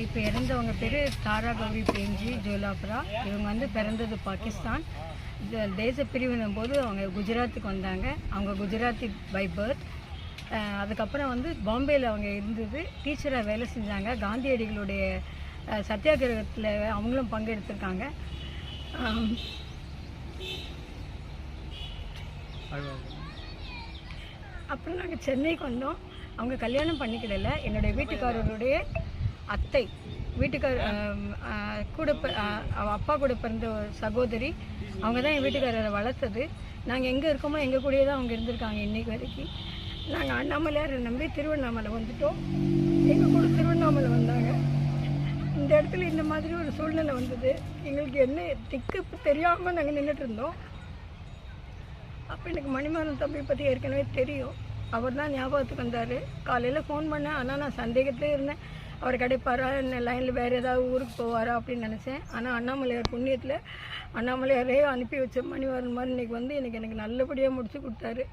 இப்போ இறந்தவங்க பேர் தாரா கௌரி பிரேம்ஜி ஜோலாபுரா. இவங்க வந்து பிறந்தது பாகிஸ்தான். தேச பிரிவினும் போது அவங்க குஜராத்துக்கு வந்தாங்க. அவங்க குஜராத்தி பை பர்த் அதுக்கப்புறம் வந்து பாம்பேயில் அவங்க இருந்தது. டீச்சராக வேலை செஞ்சாங்க. காந்தியடிகளுடைய சத்தியாகிரகத்தில் அவங்களும் பங்கெடுத்திருக்காங்க. அப்புறம் நாங்கள் சென்னைக்கு வந்தோம். அவங்க கல்யாணம் பண்ணிக்கிடல என்னுடைய வீட்டுக்காரருடைய அத்தை வீட்டுக்கார கூட அப்பா கூட பிறந்த ஒரு சகோதரி. அவங்க தான் என் வீட்டுக்காரரை வளர்த்தது. நாங்கள் எங்கே இருக்கோமோ எங்கள் கூடயே தான் அவங்க இருந்திருக்காங்க இன்றைக்கு வரைக்கும். நாங்கள் அண்ணாமலையாரை நம்பி திருவண்ணாமலை வந்துட்டோம். எங்கள் கூட திருவண்ணாமலை வந்தாங்க. இந்த இடத்துல இந்த மாதிரி ஒரு சூழ்நிலை வந்தது. எங்களுக்கு என்ன திக்கு தெரியாமல் நாங்கள் நின்றுட்டு இருந்தோம். அப்போ எனக்கு மணிமாறன் தம்பி பற்றி ஏற்கனவே தெரியும். அவர் தான் ஞாபகத்துக்கு வந்தார். காலையில் ஃபோன் பண்ணேன். ஆனால் நான் சந்தேகத்திலே இருந்தேன். அவர் கிடைப்பாரா என்ன லைனில் வேறு ஏதாவது ஊருக்கு போவாரா அப்படின்னு நினச்சேன். ஆனால் அண்ணாமலையார் புண்ணியத்தில் அண்ணாமலையாரே அனுப்பி வச்ச மணிமாறன் மாதிரி இன்னைக்கு வந்து எனக்கு எனக்கு நல்லபடியாக முடிச்சு கொடுத்தாரு.